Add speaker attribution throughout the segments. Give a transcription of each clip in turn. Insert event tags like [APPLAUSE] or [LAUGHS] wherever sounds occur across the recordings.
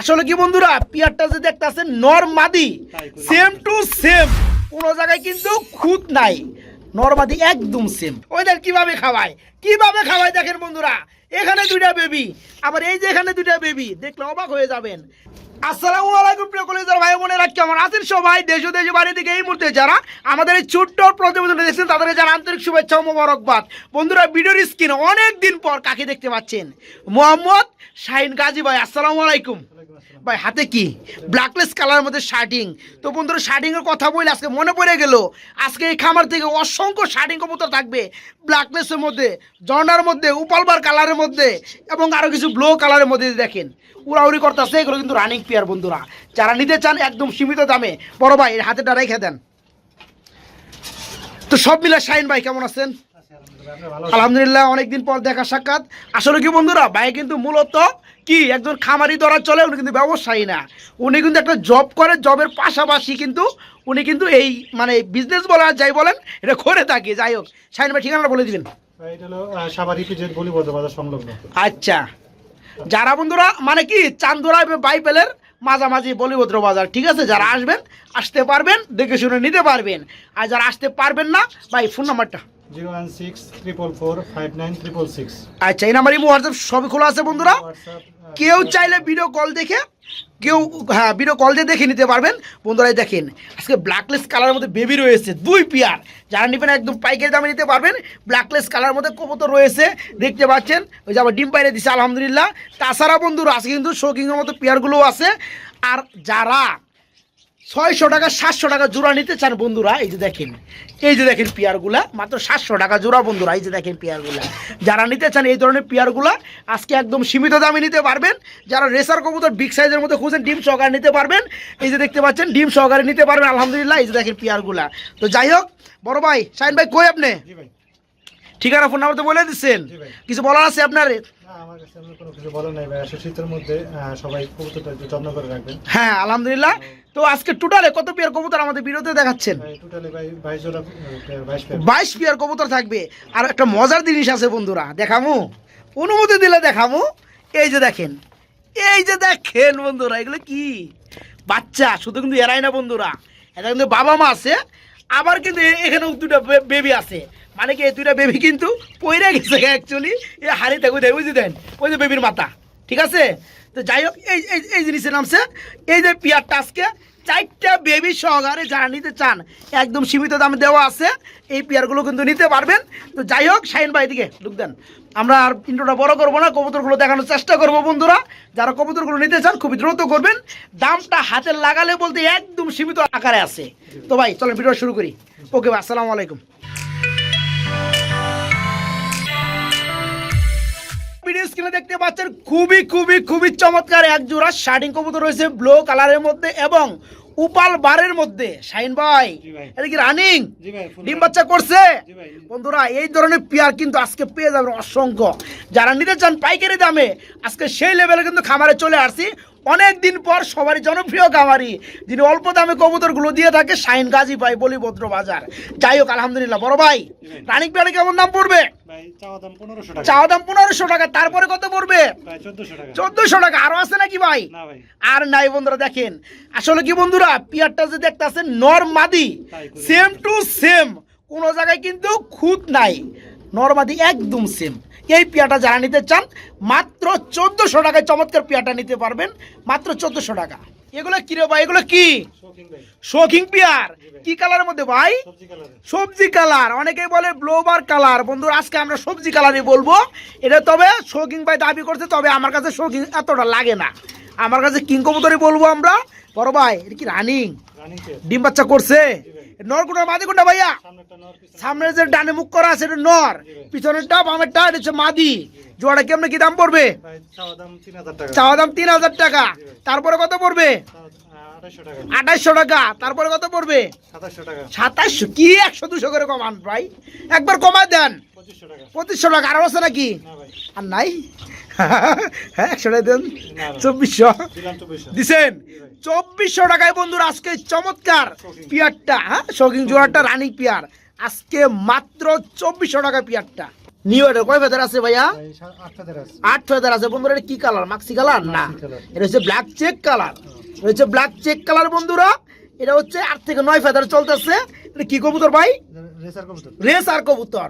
Speaker 1: আসলে কি বন্ধুরা পিয়ারটা যে দেখতেছেন নর মাদি সেম টু সেম কোনো জায়গায় কিন্তু খুঁত নাই। নরমাদি একদম সেম ওইদের কীভাবে খাওয়ায়? কীভাবে খাওয়ায় দেখেন বন্ধুরা? এখানে দুইটা বেবি আবার এই যে এখানে দুইটা বেবি দেখলে অবাক হয়ে যাবেন। আসসালামু আলাইকুম প্রিয় কলেজের ভাই বোনেরা কেমন আছেন সবাই? দেশ ও দেশ বাড়ি থেকে এই মুহূর্তে যারা আমাদের এই ছোট্ট প্রতিবেদন দেখছেন তাদেরকে জানা আন্তরিক শুভেচ্ছা ও মোবারকবাদ। বন্ধুরা ভিডিওর স্ক্রিনে অনেক দিন পর কাকে দেখতে পাচ্ছেন? মোহাম্মদ শাহিন গাজী ভাই, আসসালামু আলাইকুম। ভাই, হাতে কি? ব্ল্যাকলেস কালারের মধ্যে শার্টিং তো বন্ধুরা শার্টিং এর কথা বলে আজকে মনে পড়ে গেল, আজকে এই খামার থেকে অসংখ্য শার্টিং কবুতর থাকবে ব্ল্যাকলেসের মধ্যে, জর্নার মধ্যে, উপালবার কালারের মধ্যে, এবং আরও কিছু ব্লু কালারের মধ্যে দেখেন, উড়াউড়ি করতেছে, এগুলো কিন্তু রানিং পেয়ার বন্ধুরা। যারা নিতে চান একদম সীমিত দামে, বড় ভাই এর হাতে রেখে দেন। তো সব মিলে শাহিন ভাই, কেমন আছেন? আলহামদুলিল্লাহ অনেকদিন পর দেখা সাক্ষাৎ। আসলে কি বন্ধুরা ভাই কিন্তু মূলত কি একজন খামারি ধরা চলে উনি কিন্তু ব্যবসায়ী না। উনি কিন্তু একটা জব করে জবের পাশাপাশি কিন্তু উনি কিন্তু এই মানে বিজনেস বলা যাই বলেন এটা করে থাকে। যাই হোক শাহিন ভাই ঠিকানাটা বলে দিবেন। আচ্ছা। যারা বন্ধুরা মানে কি চান্দোরা বাইপেলের মাঝামাঝি বলিভদ্র বাজার ঠিক আছে? যারা আসবেন আসতে পারবেন দেখে শুনে নিতে পারবেন। আর যারা আসতে পারবেন না ভাই ফোন নাম্বারটা আচ্ছা এই নাম্বার ইমো হোয়াটসঅ্যাপ সবই খোলা আছে বন্ধুরা। কেউ চাইলে ভিডিও কল দেখে কেউ হ্যাঁ ভিডিও কল দিয়ে দেখে নিতে পারবেন। বন্ধুরাই দেখেন আজকে ব্ল্যাকলেস কালারের মধ্যে বেবি রয়েছে দুই পেয়ার। যারা নেবেন একদম পাইকারি দামে নিতে পারবেন ব্ল্যাকলেস কালারের মধ্যে কবুতর রয়েছে দেখতে পাচ্ছেন। ওই যে আবার ডিম বাইরে দিছে আলহামদুলিল্লাহ। তাছাড়া বন্ধুরা আজকে কিন্তু শোকিংয়ের মতো পেয়ারগুলোও আছে। আর যারা ছয়শো টাকা, সাতশো টাকা জোড়া নিতে চান বন্ধুরা, এই যে দেখেন। এই যে দেখেন পেয়ারগুলা, মাত্র সাতশো টাকা জোড়া বন্ধুরা, এই যে দেখেন পেয়ারগুলা। যারা নিতে চান এই ধরনের পেয়ারগুলা, আজকে একদম সীমিত দামে নিতে পারবেন। যারা রেসার কবুতর, বিগ সাইজের মধ্যে খুঁজেন, ডিম সহকারে নিতে পারবেন। এই যে দেখতে পাচ্ছেন, ডিম সহকারে নিতে পারবেন, আলহামদুলিল্লাহ, এই যে দেখেন পেয়ারগুলা। তো যাই হোক, বড় ভাই, শাহিন ভাই, কই আপনি? ঠিকানা ফোন নাম্বার তো বলে দিচ্ছেন। কিছু বলার আছে আপনার? হ্যাঁ আলহামদুলিল্লাহ। তো আজকে টোটালে কত পেয়ার কবুতর আমাদের বিরতে দেখাচ্ছেন?
Speaker 2: বাইশ পেয়ার
Speaker 1: কবুতর থাকবে। আর একটা মজার জিনিস আছে বন্ধুরা দেখামু? অনুমতি দিলে দেখামু। এই যে দেখেন এই যে দেখেন বন্ধুরা এগুলো কি? বাচ্চা শুধু কিন্তু এরাই না বন্ধুরা। এটা কিন্তু বাবা মা আছে আবার কিন্তু এখানে এখানেও দুটা বেবি আছে। মানে কি এই দুইটা বেবি কিন্তু পয়রা গেছে অ্যাকচুয়ালি এই হাড়ি থাকুক দেয় বুঝে দেন, ওই যে বেবির মাথা। ঠিক আছে? তো যাই হোক, এই এই এই জিনিসের নামছে এই যে পিয়ারটা আজকে চারটা বেবি সহকারে যারা নিতে চান, একদম সীমিত দামে দেওয়া আছে, এই পেয়ারগুলো কিন্তু নিতে পারবেন। তো যাই হোক, শাহিন ভাই দিকে ঢুক দেন। আমরা আর ইন্ট্রোটা বড় করব না, কবুতরগুলো দেখানোর চেষ্টা করব বন্ধুরা। যারা কবুতরগুলো নিতে চান, খুবই দ্রুত করবেন। দামটা হাতে লাগালে বলতে একদম সীমিত আকারে আছে। তো ভাই, চলেন ভিডিও শুরু করি। ওকে ভাই, আসসালামু আলাইকুম। দেখতে পাচ্ছেন, খুবই খুবই খুবই চমৎকার এক জোড়া শার্টিং কবুতর রয়েছে ব্লু কালারের মধ্যে এবং উপাল বারের মধ্যে। শাইন ভাই এটা কি রানিং ডিম বাচ্চা করছে? বন্ধুরা এই ধরনের পেয়ার কিন্তু আজকে পেয়ে যাবেন অসংখ্য। যারা নিতে চান পাইকারি দামে আজকে সেই লেভেলে কিন্তু খামারে চলে আসছি। অনেক দিন পর সবারই জনপ্রিয় খামারি যিনি অল্প দামে কবুতরগুলো দিয়ে থাকে শাইন গাজী ভাই বলিভদ্র বাজার। যাই হোক আলহামদুলিল্লাহ। বড় ভাই
Speaker 2: ভাই।
Speaker 1: রানিং পেয়ারে কেমন দাম পড়বে?
Speaker 2: চাওয়া দাম পনেরোশো টাকা।
Speaker 1: তারপরে কত পড়বে?
Speaker 2: চোদ্দশো টাকা।
Speaker 1: আরও আছে নাকি ভাই? আর নাই বন্ধুরা দেখেন। আসলে কি বন্ধুরা পিয়ারটা যে দেখতেছেন নর মাদি সেম টু সেম কোন জায়গায় কিন্তু খুঁত নাই। নরমাদি একদম সেম এই পিয়াটা যারা নিতে চান মাত্র চোদ্দশো টাকায় চমৎকার পিয়াটা নিতে পারবেন। মাত্র চোদ্দশো টাকা। এগুলো কি রে ভাই? এগুলো কি? শৌখিং পিয়ার। কি কালারের মধ্যে ভাই?
Speaker 2: সবজি
Speaker 1: কালার। অনেকেই বলে ব্লোবার কালার। বন্ধুরা আজকে আমরা সবজি কালারই বলব। এটা তবে শোকিং ভাই দাবি করছে তবে আমার কাছে শোকিং এতটা লাগে না। আমার কাছে কিং কবুতরই বলব আমরা। বড় ভাই এটা কি রানিং? ডিম বাচ্চা করছে? নর কোনটা মাদি কোনটা ভাইয়া?
Speaker 2: সামনে
Speaker 1: সামনের যে ডানে মুখ করা আছে এটা নর। পিছনেরটা বামেরটা এটা হচ্ছে মাদি। জোড়া কেমনে কি দাম পড়বে?
Speaker 2: চাওয়া দাম তিন হাজার টাকা।
Speaker 1: তারপরে কত পড়বে?
Speaker 2: আঠাশশো টাকা।
Speaker 1: তারপরে কত পড়বে?
Speaker 2: সাতাশশো
Speaker 1: কি একশো দুশো করে কমান ভাই? একবার কমায় দেন।
Speaker 2: পঁচিশশো টাকা।
Speaker 1: আরও আছে নাকি? আর নাই? হ্যাঁ একশো টাকা দেন চব্বিশশো। দিছেন? চব্বিশশো টাকায় বন্ধুরা আজকে চমৎকার পিয়ারটা হ্যাঁ? শৌখিন জোড়াটা রানিং পিয়ার। আজকে মাত্র চব্বিশশো টাকা পিয়ারটা। নিউ এটা কয় ফেদার আছে ভাইয়া?
Speaker 2: আট ফেদার আছে।
Speaker 1: বন্ধুরা এটা কি কালার মাক্সি কালার না। এটা হচ্ছে ব্ল্যাক চেক কালার হচ্ছে ব্ল্যাক চেক কালার বন্ধুরা। এটা হচ্ছে আট থেকে নয় ফেদার চলতেছে। এটা কি কবুতর ভাই?
Speaker 2: রেসার কবুতর।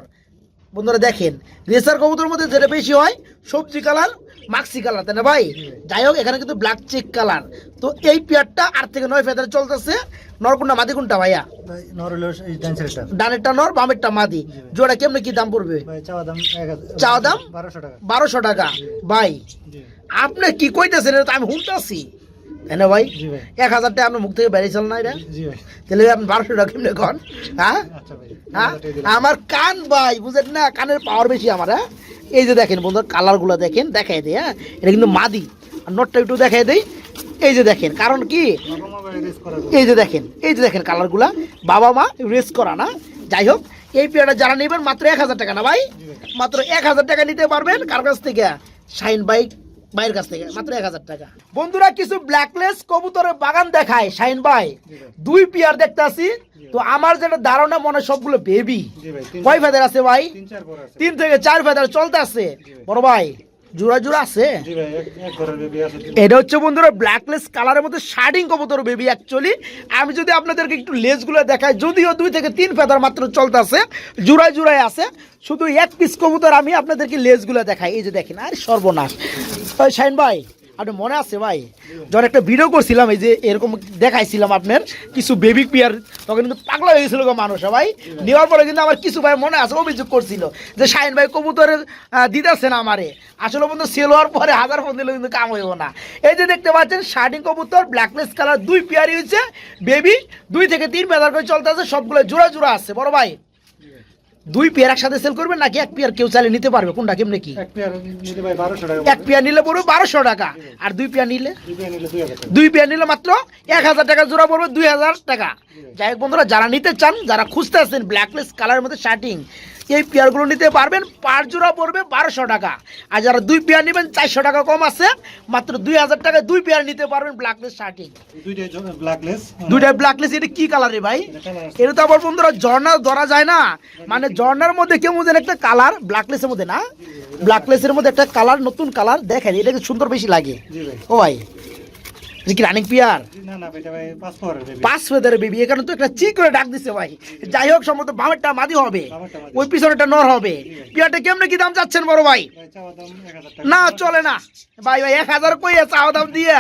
Speaker 1: বন্ধুরা দেখেন রেসার কবুতর মধ্যে যেটা বেশি হয় সবজি কালার মাক্সি কালার তাই না ভাই? যাই হোক এখানে কিন্তু ব্ল্যাক চেক কালার তো এই পেয়ারটা আট থেকে নয় ফেদার চলতেছে। নরকুন্ডা মাদি কোনটা ভাইয়া?
Speaker 2: নর
Speaker 1: ডানেরটা নর বামেরটা মাদি। জোড়া কেমনে কি দাম পড়বে?
Speaker 2: চাওয়া দাম? বারোশো টাকা।
Speaker 1: বারোশো টাকা। ভাই আপনি কি কইতেছেন? আমি শুনতেছি। তাই না ভাই। এক হাজার টাকা আপনার মুখ থেকে বেরিয়েছিল না এটা? তাহলে আপনি বারোশো টাকা কেমনে কন হ্যাঁ?
Speaker 2: আচ্ছা
Speaker 1: হ্যাঁ। আমার কান ভাই বুঝেন না কানের পাওয়ার বেশি আমার হ্যাঁ? এই যে দেখেন বন্ধুর কালারগুলো দেখেন দেখাই দেয় হ্যাঁ? এটা কিন্তু মাদি। আর নোটটা একটু দেখাই দেই। এই যে দেখেন কারণ কি? এই যে দেখেন এই যে দেখেন কালারগুলা বাবা মা রেস করা না। যাই হোক এই পেয়ারটা যারা নেবেন মাত্র এক হাজার টাকা না ভাই? মাত্র এক হাজার টাকা নিতে পারবেন কার কাছ থেকে? শাইন বাইক ভাইয়ের কাছ থেকে মাত্র এক হাজার টাকা। বন্ধুরা কিছু ব্ল্যাকলেস কবুতরের বাগান দেখায় শাইন ভাই। দুই পিয়ার দেখতে আসি তো আমার যেটা ধারণা মনে হয় সবগুলো বেবি কয় ফেদার আছে ভাই?
Speaker 2: তিন
Speaker 1: থেকে চার ফেদার চলতে আছে। বড় ভাই। জোড়া জোড়া আছে? এটা হচ্ছে বন্ধুরা ব্ল্যাকলেস কালারের মধ্যে শার্টিং কবুতর বেবি অ্যাকচুয়ালি আমি যদি আপনাদেরকে একটু লেজগুলো দেখাই যদিও দুই থেকে তিন ফেদার মাত্র চলতেছে জোড়ায় জোড়ায় আছে। শুধু এক পিস কবুতর আমি আপনাদেরকে লেজগুলো দেখাই। এই যে দেখেন আর সর্বনাশ। শাইন ভাই আপনি মনে আছে ভাই, যখন একটা ভিডিও করছিলাম, এই যে এরকম দেখাইছিলাম আপনার, কিছু বেবি পিয়ার তখন কিন্তু পাগলা হয়ে গেছিল মানুষ ভাই। নেওয়ার পরে কিন্তু আমার কিছু ভাই মনে আছে, অভিযোগ করছিল যে শাইন ভাই কবুতরের দিতেছে না আমারে। আসলে বন্ধু সেল হওয়ার পরে হাজার ফোন দিলেও কিন্তু কাম হইব না। এই যে দেখতে পাচ্ছেন শার্টিং কবুতর ব্ল্যাকলেস কালার দুই পেয়ারই হয়েছে বেবি দুই থেকে তিন পেয়ার করে চলতে আছে সবগুলো জোড়া জোড়া আছে, বড় ভাই। দুই পেয়ার একসাথে সেল করবেন নাকি এক পেয়ার কেউ চাইলে নিতে পারবে? কোনটা কেমনে কি?
Speaker 2: এক পেয়ার
Speaker 1: নিলে পড়বে বারোশো টাকা। আর দুই পেয়ার নিলে?
Speaker 2: দুই পেয়ার নিলে
Speaker 1: মাত্র এক হাজার টাকা জোড়া পড়বে দুই হাজার টাকা। যাই হোক বন্ধুরা যারা নিতে চান যারা খুঁজতে আসছেন ব্ল্যাকলেস কালারের মধ্যে শার্টিং এই পেয়ারগুলো নিতে পারবেন পার জোড়া পড়বে বারোশো টাকা। আর যারা দুই পেয়ার নেবেন চারশো টাকা কম আছে মাত্র দুই হাজার টাকায় দুই পেয়ার নিতে পারবেন ব্ল্যাকলেস শার্টিং
Speaker 2: দুইটাই ব্ল্যাকলেস
Speaker 1: দুইটা ব্ল্যাকলেস এটা কি কালার রে ভাই?
Speaker 2: এটা
Speaker 1: তো আবার বন্ধুরা ঝর্ণা ধরা যায় না। মানে ঝর্ণার মধ্যে কেমন যেন একটা কালার ব্ল্যাকলেসের মধ্যে না? ব্ল্যাকলেসের মধ্যে একটা কালার নতুন কালার দেখেন এটাকে সুন্দর বেশি লাগে। ও ভাই। এটা কি রানিং পিয়ার?
Speaker 2: জি, না না এটা ভাই পাঁচ পরের বেবি।
Speaker 1: পাঁচ ফেদারে বেবি এখানে তো একটা চিক করে ডাক দিছে ভাই। যাই হোক সম্ভবত বামেরটা মাদি হবে। ওই পিছনেটা নর হবে। পিয়ারটা কেমনে কি দাম চাচ্ছেন বড় ভাই?
Speaker 2: ভাই চাওয়া দাম এক হাজার টাকা।
Speaker 1: না চলে না। ভাই ভাই এক হাজার কই চাওয়া দাম দিয়ে।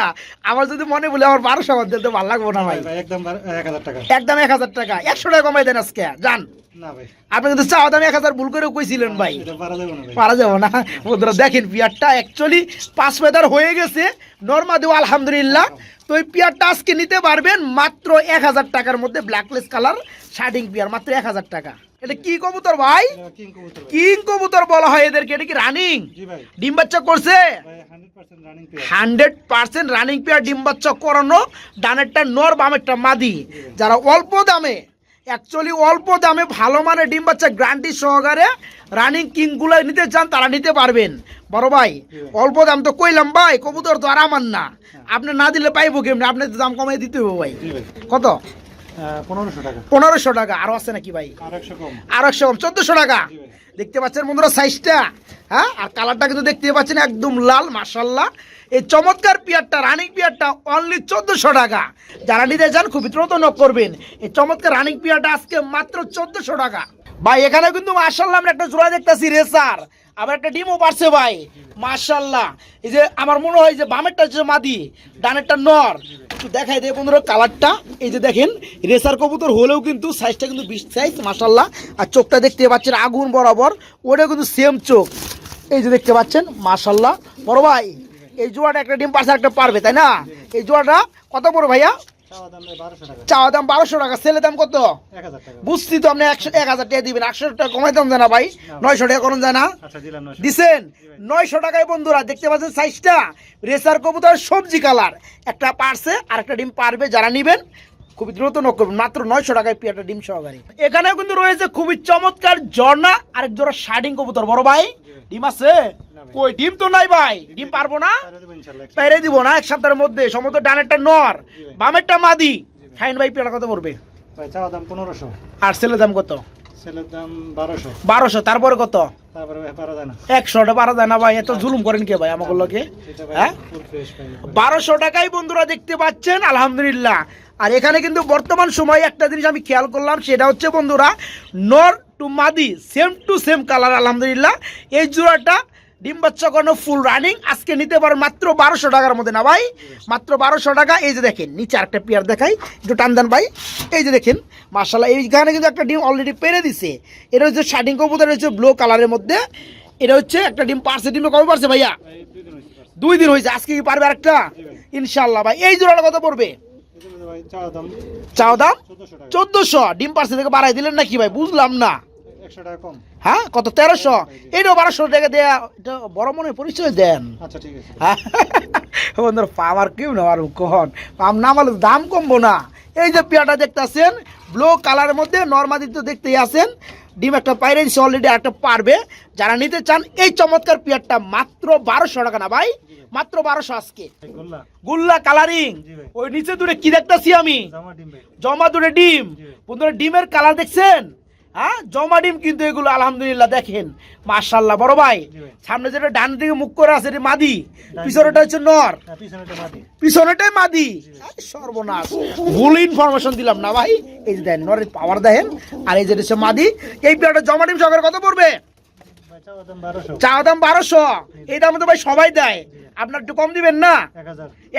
Speaker 1: আমার যদি মনে বলে আমার বারোশো আমার দিতে ভালো লাগবো না ভাই।
Speaker 2: একদম এক হাজার টাকা।
Speaker 1: একদম এক হাজার টাকা। একশো টাকা কমাই দেন আজকে। যান। আপনি কিন্তু চাওয়া দাম এক হাজার ভুল করে কইছিলেন ভাই।
Speaker 2: পারা ভাই।
Speaker 1: পারা যাব না। বন্ধুরা দেখেন পিয়ারটা অ্যাকচুয়ালি পাঁচ ফেদার হয়ে গেছে। নর্মা দেওয়া আলহামদুলিল্লাহ। তো এই পিয়ারটা আজকে নিতে পারবেন মাত্র এক হাজার টাকার মধ্যে ব্ল্যাকলেস কালার শার্টিং পিয়ার মাত্র এক হাজার টাকা। এটা কি কবুতর ভাই?
Speaker 2: কিং কবুতর।
Speaker 1: বলা হয় এদেরকে এটা কি রানিং ডিম বাচ্চা করছে?
Speaker 2: Pair.
Speaker 1: Hundred percent running pair ডিম বাচ্চা করানো ডানেরটা নর বামেরটা মাদি। যারা অল্প দামে অ্যাকচুয়ালি অল্প দামে ভালো মানে ডিম বাচ্চা গ্রান্টি সহকারে রানিং কিংগুলো নিতে চান তারা নিতে পারবেন। বড় ভাই অল্প দাম তো কইলাম ভাই কবুতর তো আর আমার না। আপনি না দিলে পাইবো কেমনি? আপনি তো দাম কমাই দিতে হবে ভাই। কত?
Speaker 2: পনেরোশো টাকা।
Speaker 1: পনেরোশো টাকা। আরও আছে নাকি ভাই?
Speaker 2: আর একশো কম।
Speaker 1: চোদ্দশো টাকা। দেখতে পাচ্ছেন বন্ধুরা সাইজটা হ্যাঁ? আর কালারটা কিন্তু দেখতে পাচ্ছেন একদম লাল মাসাল্লাহ এই চমৎকার পিয়ারটা, রানিং পিয়ারটা অনলি চোদ্দশো টাকা। যারা নিতে চান খুবই দ্রুত নক করবেন। এই চমৎকার রানিং পিয়ারটা আজকে মাত্র চোদ্দশো টাকা। ভাই এখানে কিন্তু মাসাল্লাহ আমরা একটা জোড়া দেখতেছি রেসার। আবার একটা ডিমও পারছে ভাই। মাশাল্লাহ এই যে আমার মনে হয় যে বামেরটা হচ্ছে মাদি, ডানেরটা নর। একটু দেখাই দেয় বন্ধুরা কালারটা। এই যে দেখেন, রেসার কবুতর হলেও কিন্তু সাইজটা কিন্তু বিশ সাইজ মাশাল্লাহ আর চোখটা দেখতে পাচ্ছেন আগুন বরাবর ওটা কিন্তু সেম চোখ। এই যে দেখতে পাচ্ছেন মাশাল্লাহ বড় ভাই এই জোড়াটা একটা ডিম পাশে একটা পারবে তাই না? এই জোড়াটা কত বড় ভাইয়া?
Speaker 2: চাওয়া দাম বারোশো টাকা
Speaker 1: দাম সেলে দাম কত? বুঝছি তো আপনি একশো এক হাজার টাকা দিবেন একশো টাকা কমাইতাম জানা ভাই নয়শো টাকা করুন জানা।
Speaker 2: আচ্ছা
Speaker 1: দিছেন? নয়শো টাকায় বন্ধুরা দেখতে পাচ্ছেন সাইজটা? রেসার কবুতর সবজি কালার। একটা পারছে আর একটা ডিম পারবে যারা নিবেন খুবই দ্রুত নক করবেন। মাত্র নয়শো টাকায় পিয়াটা ডিম সহকারী। এখানেও কিন্তু রয়েছে খুবই চমৎকার ঝর্ণা আরেক জোড়া শার্টিং কবুতর বড় ভাই। ডিম আছে? কই ডিম তো নাই ভাই। ডিম পারব না। পেরে দিব না এক সপ্তাহের মধ্যে। ডানেরটা নর বামেরটা মাদি। ফাইন ভাই পেয়ারা কত পড়বে?
Speaker 2: দাম পনেরোশো।
Speaker 1: আর সেলের দাম কত?
Speaker 2: বারোশো।
Speaker 1: তারপরে কত? একশোটা যায় না ভাই এত জুলুম করেন কে ভাই আমাকে লোকে হ্যাঁ? বারোশো টাকায় বন্ধুরা দেখতে পাচ্ছেন আলহামদুলিল্লাহ। আর এখানে কিন্তু বর্তমান সময়ে একটা জিনিস আমি খেয়াল করলাম সেটা হচ্ছে বন্ধুরা নর টু মাদি সেম টু সেম কালার আলহামদুলিল্লাহ। এই জোড়াটা ডিম বাচ্চা কোনো ফুল রানিং আজকে নিতে পারো মাত্র বারোশো টাকার মধ্যে না ভাই? মাত্র বারোশো টাকা এই যে দেখেন নিচে আরেকটা পেয়ার দেখাই একটু টান দেন ভাই। এই যে দেখেন মার্শাল্লাহ এইখানে কিন্তু একটা ডিম অলরেডি পেরে দিছে। এটা হচ্ছে শার্টিং কবুতর হচ্ছে ব্লু কালারের মধ্যে। এটা হচ্ছে একটা ডিম পারছে ডিমে কবে পারছে ভাইয়া?
Speaker 2: দুই দিন হয়েছে
Speaker 1: আজকে কি পারবে আরেকটা? ইনশাল্লাহ ভাই এই জোড়াটা কত পড়বে? চাও দাম
Speaker 2: চোদ্দশো
Speaker 1: ডিম পার্সে থেকে বাড়াই দিলেন নাকি ভাই? বুঝলাম না। হ্যাঁ কত? তেরোশো? এইটাও বারোশো টাকা দেয়া এটা বড় মনে পরিচয় দেন।
Speaker 2: আচ্ছা ঠিক আছে।
Speaker 1: হ্যাঁ? বন্ধুরা পাম আর কেউ না আর কখন? পাম না মালে দাম কমবো না। এই যে পেয়াটা দেখতেছেন ব্লু কালারের মধ্যে নর্মাদি তো দেখতেই আছেন। ডিম একটা পাইরে অলরেডি একটা পারবে। যারা নিতে চান এই চমৎকার পেয়ারটা মাত্র বারোশো টাকা না ভাই? মাত্র বারোশো আজকে।
Speaker 2: গুল্লা।
Speaker 1: কালারিং ওই নিচে দূরে কি দেখতাছি আমি?
Speaker 2: জামা
Speaker 1: দূরে ডিম। বন্ধুরা ডিমের কালার দেখছেন? হ্যাঁ? জমা ডিম কিন্তু এগুলো আলহামদুলিল্লাহ দেখেন। মাশাল্লাহ বড় ভাই সামনে যেটা ডান দিকে মুখ করে আছে এটা মাদি। পিছনেটা হচ্ছে নর।
Speaker 2: হ্যাঁ
Speaker 1: পিছনেটাই মাদি। সর্বনাশ। ভুল ইনফরমেশন দিলাম না ভাই। এই যে দেন নরের পাওয়ার দেখেন। আর এই যে হচ্ছে মাদি। এই পেয়ারটা জমা ডিম সহকারে কত পড়বে? চা দাম বারোশো। এই দামে তো ভাই সবাই দেয়। আপনার একটু কম দিবেন না?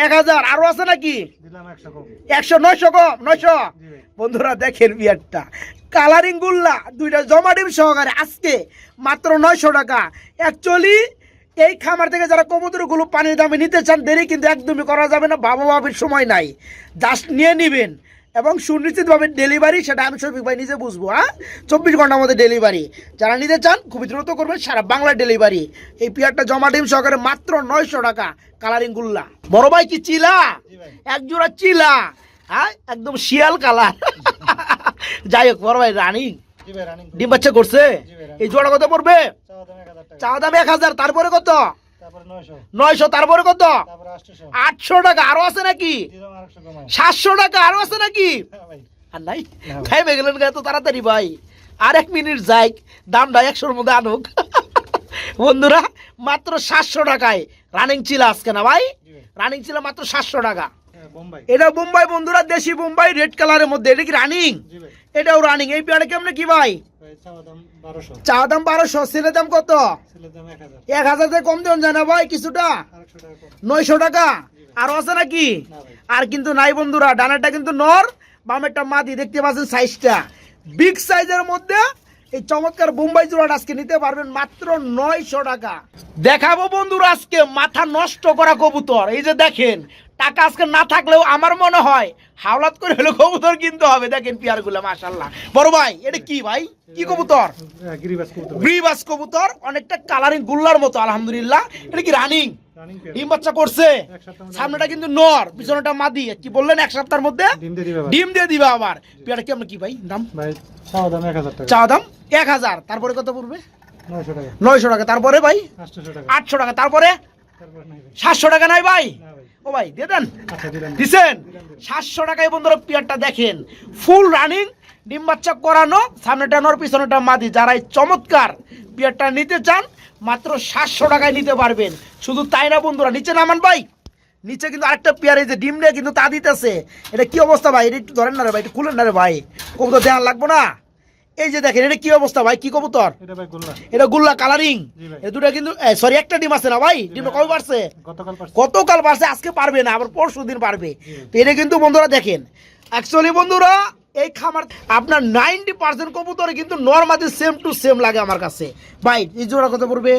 Speaker 2: এক হাজার।
Speaker 1: আরও আছে নাকি?
Speaker 2: একশো
Speaker 1: নয়শো কম নয়শো। বন্ধুরা দেখেন বিয়ারটা। কালারিং গুল্লা দুইটা জমা ডিম সহকারে আজকে মাত্র নয়শো টাকা। অ্যাকচুয়ালি এই খামার থেকে যারা কবুতরগুলো পানির দামে নিতে চান দেরি কিন্তু একদমই করা যাবে না বাবা বাবির সময় নাই। জাস্ট নিয়ে নিবেন এবং সুনিশ্চিতভাবে ডেলিভারি সেটা আমি শফিক ভাই নিজে বুঝব হ্যাঁ? চব্বিশ ঘণ্টার মধ্যে ডেলিভারি যারা নিতে চান খুবই দ্রুত করবেন সারা বাংলা ডেলিভারি এই পিয়ারটা জমা ডিম সহকারে মাত্র নয়শো টাকা কালারিং গুল্লা। বড় ভাই কি চিলা?
Speaker 2: জি ভাই।
Speaker 1: এক জোড়া চিলা হ্যাঁ? একদম শিয়াল কালার। যাই হোক বড়
Speaker 2: ভাই রানী
Speaker 1: ডিম বাচ্চা করছে। এই জোড়া কত পড়বে?
Speaker 2: চাওয়া দাম এক হাজার
Speaker 1: চা দাম এক হাজার তারপরে কত?
Speaker 2: নয়শো।
Speaker 1: তারপরে কত? আটশো টাকা আরও আছে নাকি? সাতশো টাকা আরও আছে নাকি?
Speaker 2: হ্যাঁ
Speaker 1: আর নাই?
Speaker 2: না
Speaker 1: গেলেন এত তাড়াতাড়ি ভাই। আর এক মিনিট যাই দামটা একশোর মধ্যে আনুক। [LAUGHS] বন্ধুরা মাত্র সাতশো টাকায়। রানিং ছিল আজকে না ভাই? রানিং ছিল মাত্র সাতশো টাকা।
Speaker 2: হ্যাঁ,
Speaker 1: এটা বোম্বাই বন্ধুরা দেশি বোম্বাই রেড কালারের মধ্যে। এটা কি রানিং এটাও রানিং এই কেমনে কি ভাই? চা দাম বারোশো। ছেলে দাম কত?
Speaker 2: এক হাজার।
Speaker 1: থেকে কম দেন যায় না ভাই কিছুটা? নয়শো টাকা? আরও আছে নাকি? আর কিন্তু নাই বন্ধুরা ডানাটা কিন্তু নর বামেরটা মাদি দেখতে পাচ্ছেন সাইজটা বিগ সাইজের মধ্যে এই চমৎকার বোম্বাই জোড়াটা আজকে নিতে পারবেন মাত্র নয়শো টাকা। দেখাবো বন্ধুরা আজকে মাথা নষ্ট করা কবুতর। এই যে দেখেন টাকা আজকে না থাকলেও আমার মনে হয় হাওলাত করে হলো কবুতর কিনতে হবে। দেখেন পিয়ারগুলো মাসাল্লাহ বড় ভাই এটা কি ভাই? কি কবুতর?
Speaker 2: গিরিবাস কবুতর
Speaker 1: অনেকটা কালারিং গুল্লার মতো আলহামদুলিল্লাহ। এটা কি রানিং ডিম বাচ্চা করছে? সামনেটা কিন্তু নর পিছনেটা মাদি। কি বললেন এক সপ্তাহের মধ্যে?
Speaker 2: ডিম দিয়ে দিবে
Speaker 1: দিয়ে আবার। পেয়ারটা কি আমরা কি ভাই দাম চা দাম এক হাজার। তারপরে কত পড়বে?
Speaker 2: নয়শো টাকা।
Speaker 1: তারপরে ভাই? আটশো টাকা। তারপরে? সাতশো টাকা নাই ভাই। ও ভাই দিয়ে দেন।
Speaker 2: আচ্ছা দিলাম
Speaker 1: দিছেন? সাতশো টাকায় বন্ধুরা পেয়ারটা দেখেন। ফুল রানিং ডিম বাচ্চা করানো সামনেটা নর পিছনেটা মাদি। যারা এই চমৎকার পেয়ারটা নিতে চান মাত্র সাতশো টাকায় নিতে পারবেন। শুধু তাই না বন্ধুরা নিচে নামান ভাই। নিচে কিন্তু আরেকটা পেয়ার এই যে ডিম নিয়ে কিন্তু তা দিতেছে। এটা কি অবস্থা ভাই? এটা একটু ধরেন না রে ভাই একটু খুলেন না রে ভাই। কবুতর দেখান লাগবো না? এই যে দেখেন এটা কি অবস্থা ভাই? কি কবুতর?
Speaker 2: এটা
Speaker 1: এটা গুল্লা কালারিং। দুটা কিন্তু সরি একটা ডিম আছে না ভাই? ডিমটা কবে পারছে
Speaker 2: গতকাল পারছি
Speaker 1: পারছে আজকে পারবে না আবার পরশু দিন পারবে। তো এটা কিন্তু বন্ধুরা দেখেন অ্যাকচুয়ালি বন্ধুরা এই খামার আপনার নাইনটি পার্সেন্ট কবুতরে কিন্তু নর্মালি সেম টু সেম লাগে আমার কাছে। ভাই এই জোড়া কত পড়বে?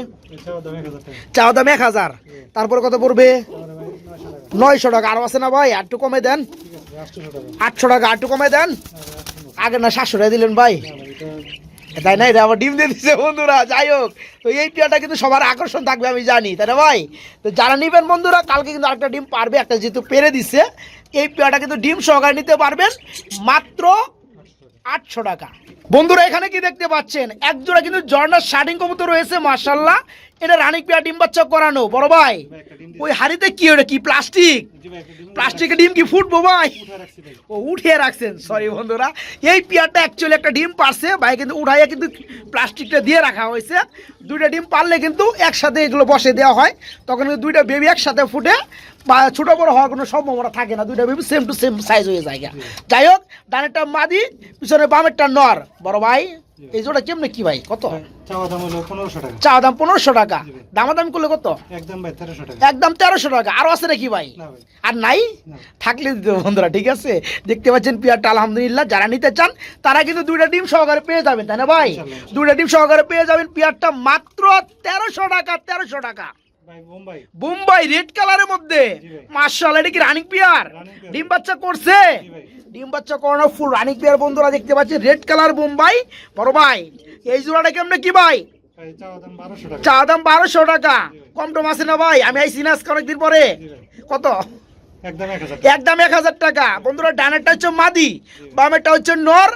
Speaker 2: চাওয়া দাম এক হাজার
Speaker 1: তারপরে কত পড়বে?
Speaker 2: নয়শো টাকা।
Speaker 1: আরও আছে না ভাই? আর একটু কমে দেন। আটশো টাকা। একটু কমে দেন।
Speaker 2: তারপরে আটশো
Speaker 1: আগে না টাকা দিলেন ভাই। তাই না, এটা আবার ডিম দিয়ে দিচ্ছে বন্ধুরা, যাই হোক। তো এই টিয়াটা কিন্তু সবার আকর্ষণ থাকবে, আমি জানি, তাই না ভাই? তো যারা নিবেন বন্ধুরা, কালকে কিন্তু আরেকটা ডিম পারবে, একটা যেহেতু পেরে দিচ্ছে এই পেয়াটা কিন্তু ডিম সহকারে নিতে পারবেন মাত্র
Speaker 2: আটশো টাকা।
Speaker 1: বন্ধুরা, এখানে কি দেখতে পাচ্ছেন? এক জোড়া কিন্তু জর্নার শার্টিং কবুতর রয়েছে মার্শাল্লাহ এটা রানিক পেয়ার ডিম বাচ্চা করানো, বড় ভাই। ওই হাড়িতে কি ওটা কি, প্লাস্টিক? প্লাস্টিকের ডিম কি ফুটবো ভাই? ও উঠিয়ে রাখছেন সরি বন্ধুরা। এই পেয়ারটা অ্যাকচুয়ালি একটা ডিম পারছে, ভাই, কিন্তু উঠাইয়া কিন্তু প্লাস্টিকটা দিয়ে রাখা হয়েছে। দুইটা ডিম পারলে কিন্তু একসাথে এগুলো বসে দেওয়া হয়। তখন কিন্তু দুইটা বেবি একসাথে ফুটে বা ছোটো বড়ো হওয়ার কোনো সম্ভাবনা থাকে না। দুইটা baby same to same size হয়ে যায় যাই হোক, ডানেরটা মাদি পিছনে বামেরটা নর। বড় ভাই। এই জোড়া কেমনে কি ভাই? কত?
Speaker 2: চাওয়া দাম হলো পনেরোশো টাকা।
Speaker 1: চা দাম পনেরোশো টাকা। দামাদামি করলে কত?
Speaker 2: একদম ভাই তেরোশো টাকা।
Speaker 1: একদম তেরোশো টাকা। আরও আছে নাকি ভাই?
Speaker 2: ভাই।
Speaker 1: আর নাই? থাকলে দিতে বন্ধুরা ঠিক আছে? দেখতে পাচ্ছেন পেয়ারটা আলহামদুলিল্লাহ যারা নিতে চান তারা কিন্তু দুইটা ডিম সহকারে পেয়ে যাবেন তাই না ভাই? দুইটা ডিম সহকারে পেয়ে যাবেন পিয়ারটা মাত্র তেরোশো টাকা তেরোশো টাকা।
Speaker 2: বোম্বাই।
Speaker 1: রেড কালারের মধ্যে। মার্শাল এটা কি রানিং পেয়ার ডিম বাচ্চা করছে? ডিম বাচ্চা করানো ফুল রানিং পেয়ার বন্ধুরা দেখতে পাচ্ছেন রেড কালার বোম্বাই। বড় ভাই এই জোড়াটা কেমনে কি ভাই? চা দাম বারোশো টাকা। কম টম আছে না ভাই? আমি আইসি না আজকে অনেকদিন পরে। কত?
Speaker 2: একদম এক হাজার
Speaker 1: একদম এক হাজার টাকা। বন্ধুরা ডানেরটা হচ্ছে মাদি বামেরটা হচ্ছে নর।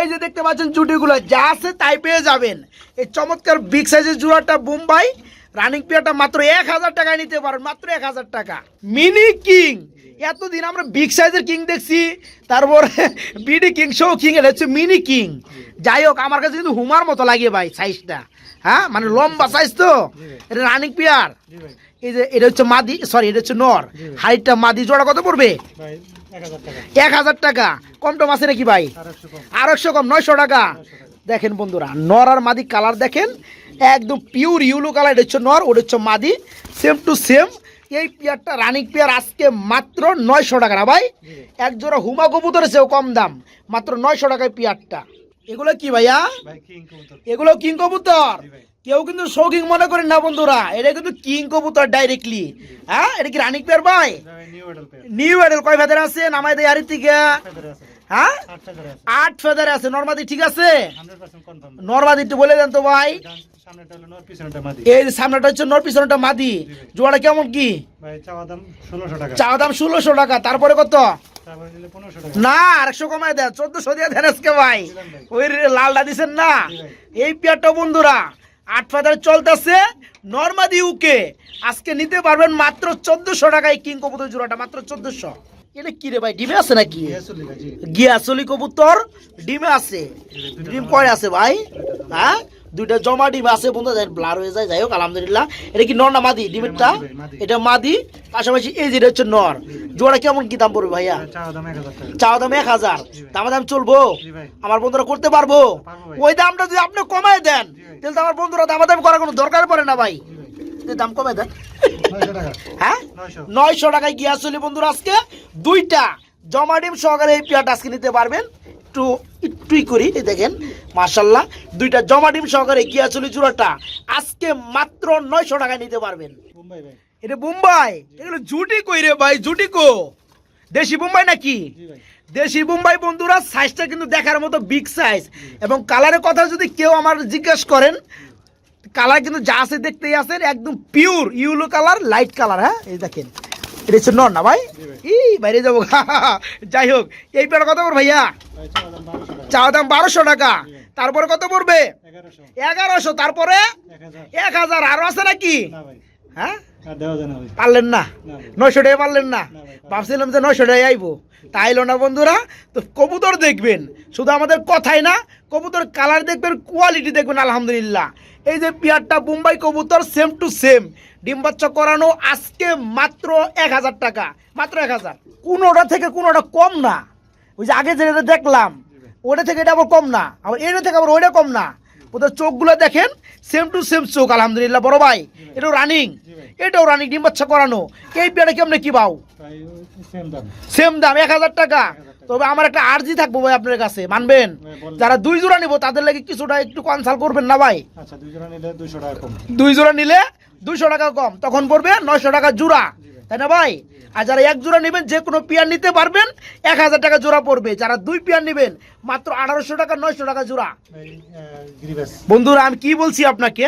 Speaker 1: এই যে দেখতে পাচ্ছেন জুটিগুলো যা আছে তাই পেয়ে যাবেন। এই চমৎকার বিগ সাইজের জুড়াটা বোম্বাই। রানিং পেয়ারটা মাত্র এক হাজার টাকায় নিতে পারেন মাত্র এক হাজার টাকা। মিনি কিং এতদিন আমরা বিগ সাইজের কিং দেখছি তারপর বিডি কিং শো কিং এটা হচ্ছে মিনি কিং যাই হোক আমার কাছে কিন্তু হুমার মতো লাগে ভাই সাইজটা হ্যাঁ মানে লম্বা সাইজ তো। এটা রানিং পেয়ার
Speaker 2: জি ভাই।
Speaker 1: এই যে এটা হচ্ছে মাদি সরি এটা হচ্ছে নর। হাইটটা মাদি জোড়া কত পড়বে?
Speaker 2: এক হাজার টাকা।
Speaker 1: কম টম আছে নাকি ভাই?
Speaker 2: আর একশো কম।
Speaker 1: নয়শো টাকা। দেখেন বন্ধুরা নর আর মাদি কালার দেখেন। একদম পিওর ইউলো কালার এটা হচ্ছে নর ওটা হচ্ছে মাদি। সেম টু সেম এই পেয়ারটা রানিং পেয়ার আজকে মাত্র নয়শো টাকা না ভাই? এক জোড়া হুমা কবুতর সেও কম দাম মাত্র নয়শো টাকায় পেয়ারটা। এগুলো কি ভাইয়া? এগুলো কিং কবুতর? কেউ কিন্তু শৌখিন মনে করেন না বন্ধুরা এটা কিন্তু কিং কবুতর ডাইরেক্টলি হ্যাঁ? এটা কি রানিং পেয়ার ভাই?
Speaker 2: নিউ এডাল
Speaker 1: কয় ফেদার আছে? নামাই দেয় থেকে। হ্যাঁ?
Speaker 2: আট ফেদারে আছে।
Speaker 1: নর্মাদি ঠিক আছে? নর্মাদি একটু বলে দেন তো ভাই। এই সামনেটা হচ্ছে নর পিছনেটা মাদি। জোয়াটা কেমন কি?
Speaker 2: চাওয়া দাম ষোলোশো টাকা।
Speaker 1: চা দাম ষোলোশো টাকা। তারপরে কত? না আরেকশো কমায় দেন। চোদ্দশো দিয়ে দেন আজকে ভাই। ওই লালটা দিছেন না? এই পেয়ারটা বন্ধুরা আট ফেদার চলতেছে। নর্মাদি উকে আজকে নিতে পারবেন মাত্র চোদ্দশো টাকায় কিং কবুতর জোড়াটা মাত্র চোদ্দশো। এটা কি রে ভাই ডিমে আছে নাকি?
Speaker 2: গ্যাসুলি ভাই জি।
Speaker 1: গিয়াসলি কবুতর ডিমে আছে। ডিম কয় আছে ভাই? হ্যাঁ? দুইটা জমা ডিম আছে বন্ধু ব্লার হয়ে যায় যাই হোক আলহামদুলিল্লাহ। এটা কি নর না মাদি? ডিমেরটা। এটা মাদি। পাশাপাশি এই যেটা হচ্ছে নর। জোড়া কেমন কি দাম পড়বে ভাইয়া?
Speaker 2: চাওয়া দাম এক হাজার
Speaker 1: দাম দাম দাম চলবো? আমার বন্ধুরা করতে পারব? ওই দামটা যদি আপনি কমায় দেন তাহলে তো আমার বন্ধুরা দামাদাম করার কোনো দরকার পড়ে না ভাই। দাম কমায় দেন। হ্যাঁ?
Speaker 2: নয়শো।
Speaker 1: টাকায় গিয়া চলি বন্ধুরা আজকে? দুইটা জমা ডিম সহকারে এই পেয়ারটা আজকে নিতে পারবেন। একটু একটুই করি দেখেন মার্শাল্লাহ দুইটা জমা ডিম সহকারে গিয়া চলি চূড়াটা আজকে মাত্র নয়শো টাকায় নিতে পারবেন। এটা মুম্বাই এগুলো জুটি কই রে ভাই? জুটি কো? দেশি মুম্বাই নাকি? দেশি মুম্বাই বন্ধুরা সাইজটা কিন্তু দেখার মতো বিগ সাইজ এবং কালারের কথা যদি কেউ আমার জিজ্ঞেস করেন কালার কিন্তু যা আছে দেখতেই আছেন একদম pure yellow colour light colour হ্যাঁ? এই দেখেন। এটা হচ্ছে নর না ভাই? ই বাইরে যাব। [LAUGHS] যাই হোক এই পেয়ার কত পড়বে ভাইয়া?
Speaker 2: ভাই দাম বারোশো টাকা।
Speaker 1: চা দাম বারোশো টাকা। তারপরে কত পড়বে?
Speaker 2: এগারোশো।
Speaker 1: তারপরে?
Speaker 2: এক হাজার।
Speaker 1: আরও আছে নাকি? হ্যাঁ? পারলেন না? নয়শো টাকা পারলেন না?
Speaker 2: না
Speaker 1: ভাবছিলাম যে নয়শো টাকা আইবো। তাইলো না বন্ধুরা। তো কবুতর দেখবেন। শুধু আমাদের কথাই না কবুতর কালার দেখবেন কোয়ালিটি দেখবেন আলহামদুলিল্লাহ। এই যে পিয়ারটা মুম্বাই কবুতর সেম টু সেম ডিম বাচ্চা করানো আজকে মাত্র এক হাজার টাকা। মাত্র এক হাজার। কোনোটা থেকে কোনোটা কম না। ওই যে আগে যেটা দেখলাম ওটা থেকে এটা আবার কম না। আবার এটা থেকে আবার ওইটা কম না। ওদের চোখগুলো দেখেন সেম টু সেম চোখ আলহামদুলিল্লাহ বড় ভাই। এটাও রানিং এটাও রানিং ডিম বাচ্চা করানো। এই পেয়ারে কেমনে কি পাও?
Speaker 2: সেম দাম
Speaker 1: এক হাজার টাকা। তবে আমার একটা আর্জি থাকব ভাই আপনার কাছে মানবেন? যারা দুই জোড়া নিবো তাদের লাগে কিছুটা একটু কনসাল্ট করবেন না ভাই?
Speaker 2: আচ্ছা দুই জোড়া নিলে দুইশো টাকা কম।
Speaker 1: দুই জোড়া নিলে দুইশো টাকা কম তখন পড়বে নয়শো টাকা জোড়া। তাই না ভাই? আর যারা এক জোড়া নেবেন যে কোনো পেয়ার নিতে পারবেন এক হাজার টাকা জোড়া পড়বে। যারা দুই পেয়ার নেবেন মাত্র আঠারোশো টাকা নয়শো টাকা জোড়া। বন্ধুরা আমি কি বলছি আপনাকে?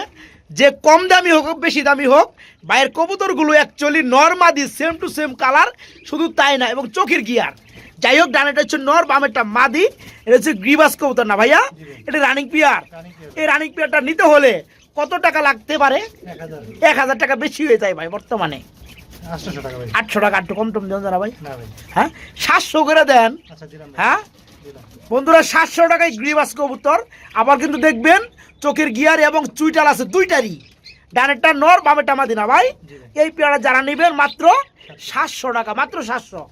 Speaker 1: যে কম দামি হোক বেশি দামি হোক বাইরের কবুতরগুলো অ্যাকচুয়ালি নর্মাদি সেম টু সেম কালার শুধু তাই না এবং চোখের গিয়ার যাই হোক ডানেটা হচ্ছে নর বামেরটা মাদি। এটা হচ্ছে গ্রিবাস কবুতর না ভাইয়া? এটা রানিং পিয়ার। এই রানিং পিয়ারটা নিতে হলে কত টাকা লাগতে পারে?
Speaker 2: এক হাজার
Speaker 1: টাকা বেশি হয়ে যায় ভাই বর্তমানে। আটশো টাকা একটু কম টম দেন যারা ভাই। হ্যাঁ? সাতশো করে দেন।
Speaker 2: আচ্ছা
Speaker 1: হ্যাঁ? বন্ধুরা সাতশো টাকায় গ্রিবাস কবুতর। আবার কিন্তু দেখবেন চোখের গিয়ার এবং চুইটাল আছে দুইটারই। ডানেরটা নর বামেরটা মাদিনা ভাই। এই পেয়ারা যারা নেবেন মাত্র সাতশো টাকা মাত্র সাতশো।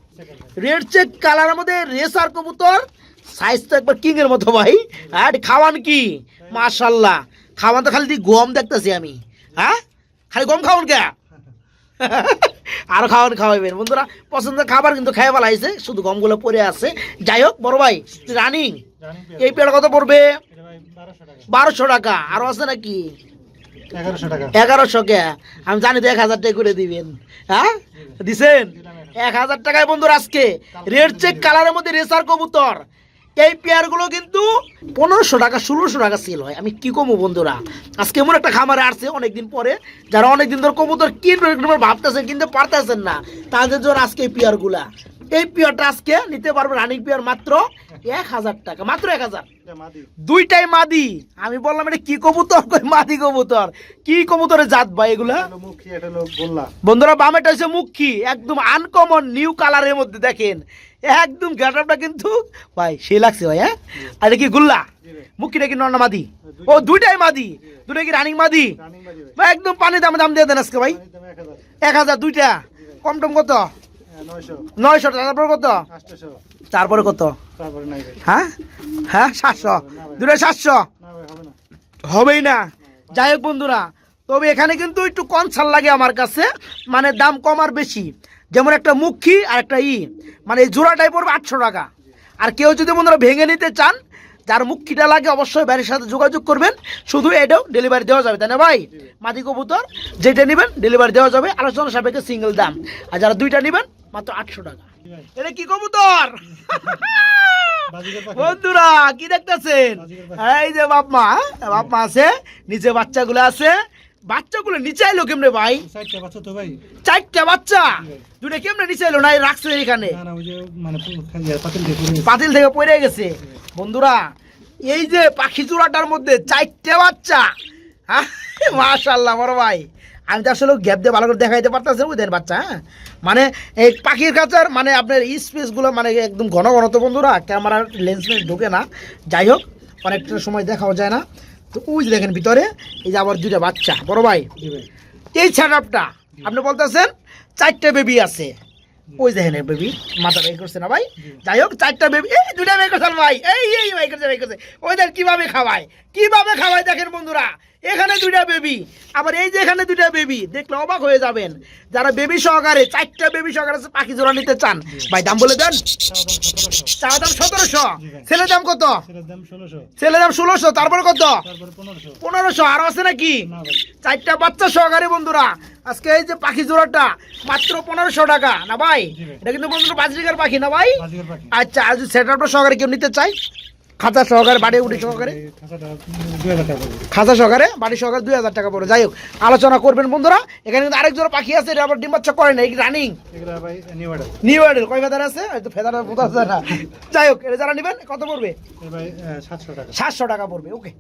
Speaker 1: রেড চেক কালারের মধ্যে রেসার কবুতর। সাইজ তো একবার কিং এর মতো ভাই। আর খাওয়ান কি? মাশাল্লাহ খাওয়ান তো খালি গম দেখতেছি আমি। হ্যাঁ? খালি গম খাওয়ান কে? আরও খাওয়ান খাওয়াইবেন। বন্ধুরা পছন্দের খাবার কিন্তু খাই ফেলাইছে শুধু গমগুলো পরে আছে। যাই হোক বড় ভাই রানিং এই
Speaker 2: পেয়ার
Speaker 1: কত পড়বে?
Speaker 2: বারোশো টাকা।
Speaker 1: আরও আছে নাকি?
Speaker 2: এগারোশো
Speaker 1: কে? আমি জানি তো এক হাজার টাকা করে দিবেন। হ্যাঁ? দিছেন? এক হাজার টাকায় বন্ধুরা আজকে। রেড চেক কালারের মধ্যে রেসার কবুতর। এই পেয়ারগুলো কিন্তু পনেরোশো টাকা ষোলোশো টাকা সেল হয়। আমি কি কমু বন্ধুরা? আজকে এমন একটা খামারে আসছে অনেকদিন পরে যারা অনেকদিন ধরে কবুতর কিনবে ভাবতেছেন কিনতে পারতেছেন না তাদের জন্য আজকে এই পেয়ারগুলা। এই পেয়ারটা আজকে নিতে পারবে রানিং পেয়ার মাত্র এক হাজার টাকা মাত্র এক হাজার। দুইটাই মাদি। আমি বললাম এটা কি কবুতর? কই মাদি কবুতর? কি কবুতরের জাত ভাই এগুলা? বন্ধুরা বামেটা হচ্ছে মুখী একদম আনকমন নিউ কালারের মধ্যে দেখেন। একদম গেটআপটা কিন্তু ভাই সেই লাগছে ভাই হ্যাঁ? আর কি গুল্লা মুখিটা কি নন্না মাদি? ও দুইটাই মাদি? দুটাই কি রানিং মাদি?
Speaker 2: ভাই।
Speaker 1: একদম পানি দামে দাম দিয়ে দেন আজকে ভাই।
Speaker 2: এক হাজার।
Speaker 1: দুইটা। কম টম কত?
Speaker 2: হ্যাঁ, নয়শো।
Speaker 1: তারপর কত? তারপরে কত? হ্যাঁ? হ্যাঁ সাতশো। দুটো সাতশো? হবেই না। যাই হোক বন্ধুরা তবে এখানে কিন্তু একটু কনসাল লাগে আমার কাছে। মানে দাম কম আর বেশি। যেমন একটা মুখী আর একটা ই। মানে এই জোড়াটাই পড়বে আটশো টাকা। আর কেউ যদি বন্ধুরা ভেঙে নিতে চান যার মুখিটা লাগে অবশ্যই ব্যারের সাথে যোগাযোগ করবেন। শুধু এটাও ডেলিভারি দেওয়া যাবে তাই না ভাই? মাদি কবুতর যেটা নেবেন ডেলিভারি দেওয়া যাবে। আলোচনা সাপেক্ষে সিঙ্গেল দাম। আর যারা দুইটা নেবেন মাত্র আটশো টাকা। এটা কি কবুতর? বন্ধুরা কি দেখতেছেন? এই যে বাপ মা হ্যাঁ, বাপ মা আছে নিচে বাচ্চাগুলো আছে। বাচ্চাগুলো নিচে এলো কেমনে ভাই?
Speaker 2: সাইডটা বাচ্চা তো ভাই।
Speaker 1: চারটা বাচ্চা? দুটো কেমনে নিচে এলো না রাখছে এখানে।
Speaker 2: মানে পাতিল
Speaker 1: থেকে পড়ে গেছে। বন্ধুরা এই যে পাখি চূড়াটার মধ্যে চারটে বাচ্চা। হ্যাঁ? মাশাল্লাহ বড় ভাই। আমি তো আসলে গ্যাপ দিয়ে ভালো করে দেখাইতে পারতেছি বুঝলেন বাচ্চা হ্যাঁ? মানে এই পাখির কাছার মানে আপনার স্পেসগুলো মানে একদম ঘন ঘন তো বন্ধুরা ক্যামেরার লেন্স ঢোকে না। যাই হোক অনেকটা সময় দেখাও যায় না। তো ওই যে দেখেন ভিতরে এই যে আবার দুইটা বাচ্চা বড় ভাই। এই সেটআপটা আপনি বলতেছেন চারটে বেবি আছে। ওই দেখেন বেবি মাথা বের করছে না ভাই। যাই হোক চারটা বেবি এই দুইটা বের করছেন ভাই। এই এই ভাই করছে ভাই করছে। ওই দেখ কীভাবে খাওয়ায়? কীভাবে খাওয়ায় দেখেন বন্ধুরা? এখানে দুইটা বেবি আবার এই যে এখানে দুইটা বেবি দেখলে অবাক হয়ে যাবেন। যারা বেবি সহকারে চারটা বেবি সহকারে পাখি জোড়া নিতে চান। ভাই দাম বলে দেন। চা দাম সতেরোশো। ছেলে দাম কত?
Speaker 2: সেটার দাম ষোলোশো
Speaker 1: ছেলে দাম ষোলোশো তারপর কত?
Speaker 2: পনেরোশো।
Speaker 1: আরও আছে নাকি? চারটা বাচ্চা সহকারে বন্ধুরা। আজকে এই যে পাখি জোড়াটা মাত্র পনেরোশো টাকা। না ভাই? এটা কিন্তু বন্ধুরা বাজরিকার পাখি না ভাই? আচ্ছা যদি সেটআপটা সহকারে কেউ নিতে চাই খাতা সহকারে বাড়ি উঠি সহকারে? খাতা সহকারে বাড়ি সহকারে দুই হাজার টাকা পড়ে। যাই হোক আলোচনা করবেন বন্ধুরা। এখানে কিন্তু আরেক জোড়া পাখি আছে এটা আবার ডিম বাচ্চা করে না এই রানিং?
Speaker 2: নিউ
Speaker 1: নিউ কয় ফেদার আছে? হয়তো ফেদার বোঝা যায় না। যাই হোক এটা যারা নেবেন কত পড়বে?
Speaker 2: সাতশো টাকা।
Speaker 1: সাতশো টাকা পড়বে ওকে